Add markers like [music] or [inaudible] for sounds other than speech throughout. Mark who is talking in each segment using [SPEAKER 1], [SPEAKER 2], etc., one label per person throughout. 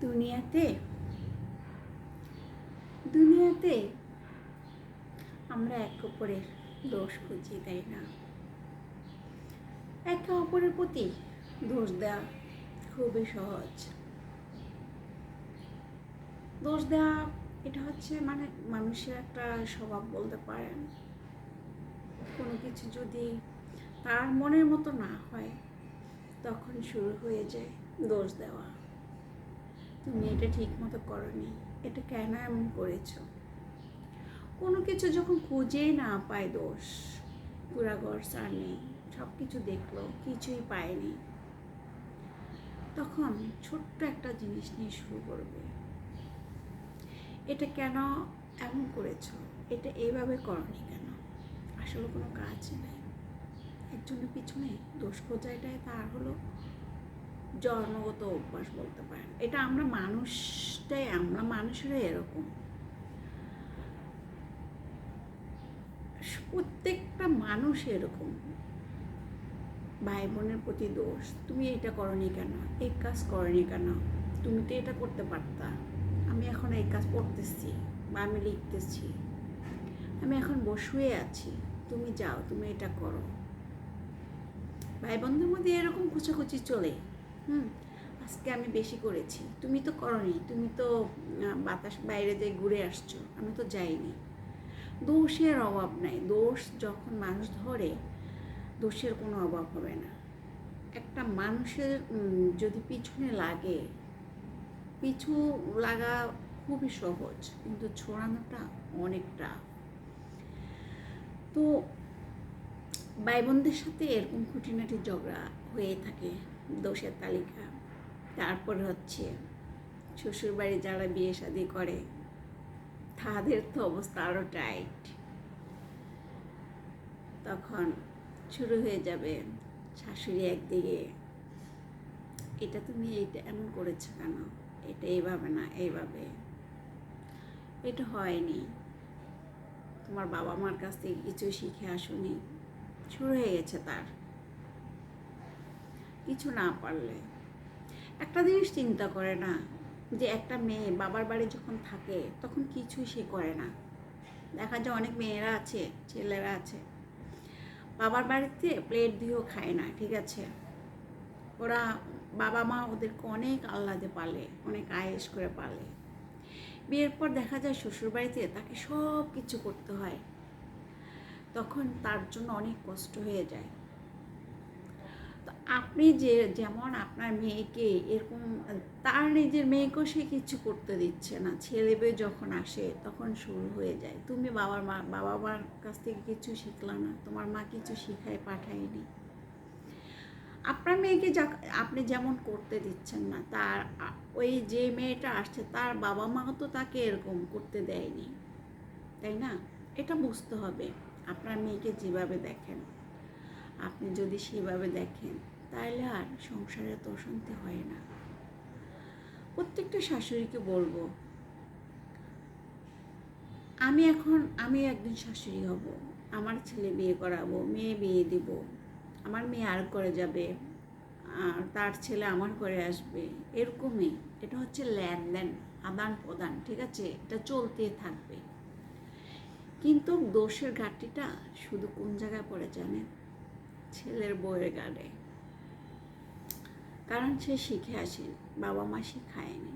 [SPEAKER 1] দুনিয়াতে দুনিয়াতে আমরা একে অপরের দোষ খুঁজি, তাই না? একে অপরের প্রতি দোষ দেওয়া খুবই সহজ। দোষ দেওয়া, এটা হচ্ছে মানে মানুষের একটা স্বভাব বলতে পারেন। কোনো কিছু যদি তার মনের মতো না হয়, তখন শুরু হয়ে যায় দোষ দেওয়া। তুমি এটা ঠিক মতো করনি। এটা কেন এমন করেছ? কোনো কিছু যখন খুঁজেই না পায় দোষ। পুরা ঘর সার নেই সব কিছু দেখল, কিছুই পায়নি। তখন ছোট্ট একটা জিনিস নিয়ে শুরু করবে। এটা কেন এমন করেছ? এটা এইভাবে করনি কেন? আসলে কোনো কাজ নেই। একজনের পিছনে দোষ খোঁজাটাই তার হলো। জন্মগত অভ্যাস বলতে পারেন। এটা আমরা মানুষটাই, আমরা মানুষেরাই এরকম। প্রত্যেকটা মানুষ এরকম। ভাই বোনের প্রতি দোষ, তুমি এটা করনি কেন? এই কাজ করনি কেন? তুমি তো এটা করতে পারতা। আমি এখন এই কাজ করতেছি বা আমি লিখতেছি। আমি এখন বসুয়ে আছি। তুমি যাও, তুমি এটা করো। ভাই বোনদের মধ্যে এরকম কুচাকুচি চলে। হুম, আজকে আমি বেশি করেছি। তুমি তো করনি, তুমি তো বাতাস বাইরে যে ঘুরে আসছো, আমি তো যাইনি। দোষের অভাব নাই, দোষ যখন মানুষ ধরে, দোষের কোনো অভাব হবে না। একটা মানুষের যদি পিছনে লাগে, পিছু লাগা খুবই সহজ, কিন্তু ছড়ানোটা অনেকটা। তো ভাই বোনদের সাথে এরকম খুঁটিনাটি ঝগড়া হয়ে থাকে দোষের তালিকা। তারপরে হচ্ছে শ্বশুরবাড়ি যারা বিয়ে শাদি করে, তাদের তো অবস্থা আরও টাইট। তখন শুরু হয়ে যাবে শাশুড়ি একদিকে, এটা তুমি এইটা এমন করেছ কেন? এটা এইভাবে না, এইভাবে। এটা হয়নি। তোমার বাবা মার কাছ থেকে কিছু শিখে আসুনি। শুরু হয়ে গেছে তার। কিছু না পারলে। একটা জিনিস চিন্তা করে না যে একটা মেয়ে বাবার বাড়ি যখন থাকে তখন কিছুই সে করে না। দেখা যায় অনেক মেয়েরা আছে, ছেলেরা আছে। বাবার বাড়িতে প্লেট দিয়েও খায় না, ঠিক আছে? ওরা বাবা মা ওদেরকে অনেক আহ্লাদে পালে, অনেক আয়েস করে পালে। বিয়ের পর দেখা যায় শ্বশুরবাড়িতে তাকে সব কিছু করতে হয়। তখন তার জন্য অনেক কষ্ট হয়ে যায়। তো আপনি যে, যেমন আপনার মেয়েকে এরকম, তার নিজের মেয়েকেও সে কিছু করতে দিচ্ছে না। ছেলে মেয়ে যখন আসে তখন শুরু হয়ে যায়। তুমি বাবার মা, বাবা মার কাছ থেকে কিছু শিখলা না। তোমার মা কিছু শিখায়, পাঠায়নি। আপনার মেয়েকে যা, আপনি যেমন করতে দিচ্ছেন না, তার ওই যে মেয়েটা আসছে, তার বাবা মাও তো তাকে এরকম করতে দেয়নি। তাই না? এটা বুঝতে হবে। আপনার মেয়েকে যেভাবে দেখেন, আপনি যদি সেভাবে দেখেন তাহলে আর সংসারে তো অশান্তি হয় না। প্রত্যেকটা শাশুড়িকে বলব, আমি এখন, আমি একদিন শাশুড়ি হব, আমার ছেলে বিয়ে করাবো, মেয়ে বিয়ে দিব, আমার মেয়ে আর করে যাবে, আর তার ছেলে আমার ঘরে আসবে, এরকমই। এটা হচ্ছে লেনদেন আদান প্রদান ঠিক আছে? এটা চলতেই থাকবে। কিন্তু দোষের ঘাটতিটা শুধু কোন জায়গায় পড়ে জানেন? ছেলের বউয়ের গাড়ে। কারণ সে শিখে আসেনি বাবা মা শিখায়নি।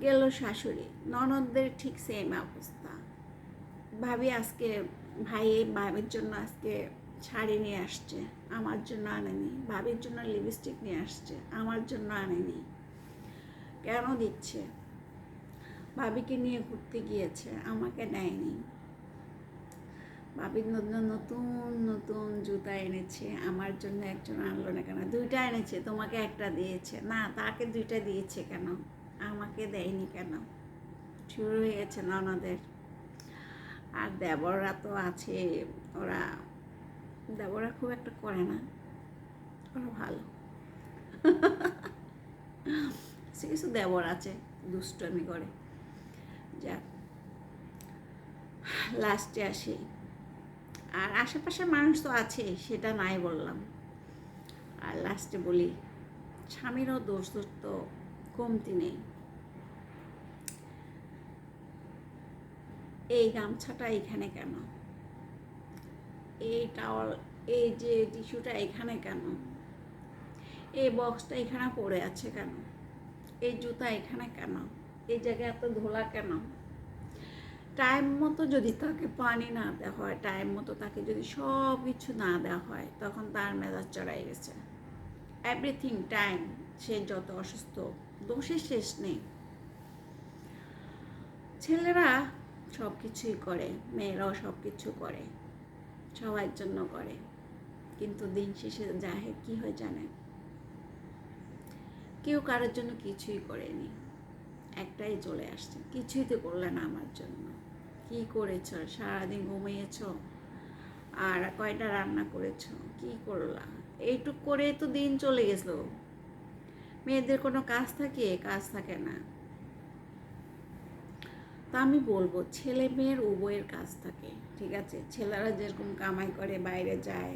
[SPEAKER 1] গেল শাশুড়ি, ননদদের ঠিক সেম অবস্থা। ভাবি আজকে ভাই ভাবির জন্য আজকে শাড়ি নিয়ে আসছে, আমার জন্য আনেনি। ভাবির জন্য লিপস্টিক নিয়ে আসছে, আমার জন্য আনেনি। কেন দিচ্ছে? ভাবিকে নিয়ে ঘুরতে গিয়েছে, আমাকে নেয়নি ভাবির নতুন নতুন নতুন জুতা এনেছে, আমার জন্য একজন আনলো না কেন? দুইটা এনেছে, তোমাকে একটা দিয়েছে। না, তাকে দুইটা দিয়েছে কেন? আমাকে দেয়নি কেন? শুরু হয়ে গেছে ননদের। আর দেবররা তো আছে, ওরা দেবরা খুব একটা করে না। ওরা ভালো। [laughs] কিছু দেবর আছে, দুষ্টমি করে। যাক লাস্টে আসি। আর আশেপাশের মানুষ তো আছে, সেটা নাই বললাম। আর লাস্টে বলি, স্বামীরও দোষ দোষ তো কমতি নেই। এই গামছাটা এখানে কেন? এই টাওয়াল এই যে টিস্যুটা এখানে কেন? এই বক্সটা এখানে পড়ে আছে কেন? এই জুতা এখানে কেন? এই জায়গায় এত ধোলা কেন? টাইম মতো যদি তাকে পানি না দেওয়া হয় টাইম মতো তাকে যদি সব কিছু না দেওয়া হয়, তখন তার মেজাজ চড়াই গেছে। এভরিথিং টাইম সে যত অসুস্থ, দোষের শেষ নেই। ছেলেরা সব কিছুই করে, মেয়েরাও সব কিছু করে, সবার জন্য করে। কিন্তু দিন শেষে যাহে কি হয় জানে? কেউ কারোর জন্য কিছুই করেনি। একটাই চলে আসছে। কিছুই তো করলে না আমার জন্য। কি করেছ? সারাদিন ঘুমিয়েছ? আর কয়টা রান্না করেছ? কি করলা? এইটুক করে তো দিন চলে গেছিল। মেয়েদের কোনো কাজ থাকে? কাজ থাকে না। তা আমি বলব, ছেলে মেয়ের উভয়ের কাজ থাকে, ঠিক আছে? ছেলেরা যেরকম কামাই করে, বাইরে যায়,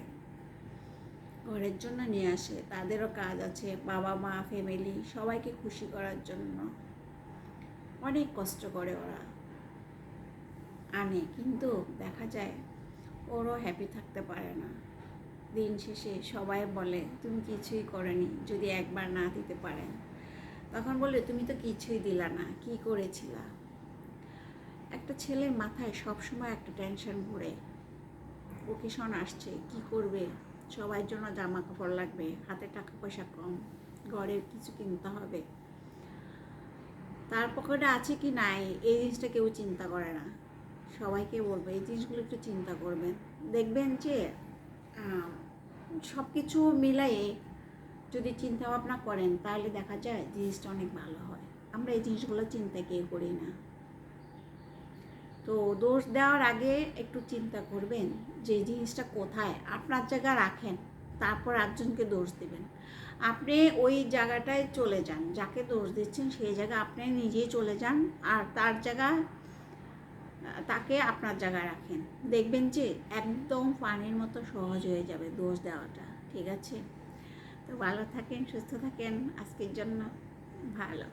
[SPEAKER 1] ঘরের জন্য নিয়ে আসে, তাদেরও কাজ আছে বাবা মা ফ্যামিলি সবাইকে খুশি করার জন্য। অনেক কষ্ট করে ওরা আনে, কিন্তু দেখা যায় ওরও হ্যাপি থাকতে পারে না। দিন শেষে সবাই বলে, তুমি কিছুই করেনি, যদি একবার না দিতে পারেন তখন বলে, তুমি তো কিছুই দিলা না, কি করেছিলা? একটা ছেলের মাথায় সবসময় একটা টেনশন ঘুরে। ওকেশন আসছে, কি করবে? সবার জন্য জামা কাপড় লাগবে, হাতে টাকা পয়সা কম, ঘরের কিছু কিনতে হবে। তার পকেটে আছে কি নাই, এই জিনিসটা কেউ চিন্তা করে না। সবাইকে বলব, এই জিনিসগুলো একটু চিন্তা করবেন। দেখবেন যে সব কিছু মিলাই যদি চিন্তা ভাবনা করেন, তাহলে দেখা যায় জিনিসটা অনেক ভালো হয়। আমরা এই জিনিসগুলো চিন্তা কেউ করি না। তো দোষ দেওয়ার আগে একটু চিন্তা করবেন যে জিনিসটা কোথায়? আপনার জায়গা রাখেন। তারপর একজনকে দোষ দেবেন। আপনি ওই জায়গাটায় চলে যান, যাকে দোষ দিচ্ছেন সেই জায়গা আপনি নিজেই চলে যান আর তার জায়গা, তাকে আপনার জায়গায় রাখেন। দেখবেন যে একদম পানির মতো সহজ হয়ে যাবে দোষ দেওয়াটা, ঠিক আছে? তো ভালো থাকেন, সুস্থ থাকেন, আজকের জন্য ভালো।